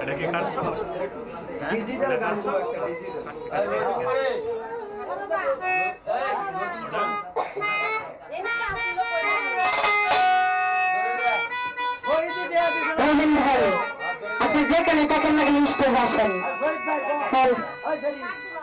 এটা কি কাটছো ডিজিটাল শুরু একটা ডিজিটাল আপনি যেখানে থাকেন না কেন আসেন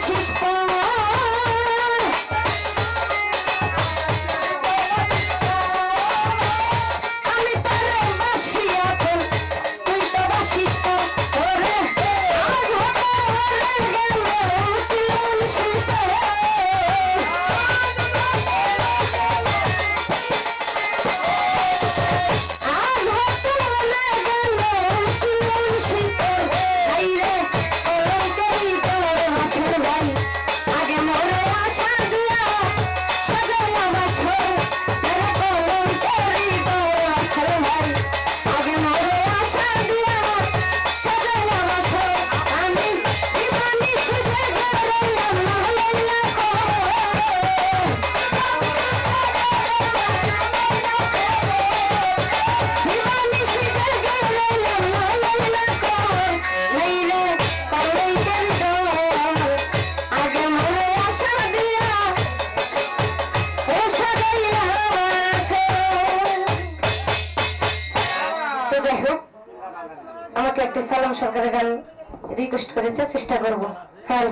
Jesus সালাম গান রিকোয়েস্ট করেছে চেষ্টা করব। হ্যাঁ।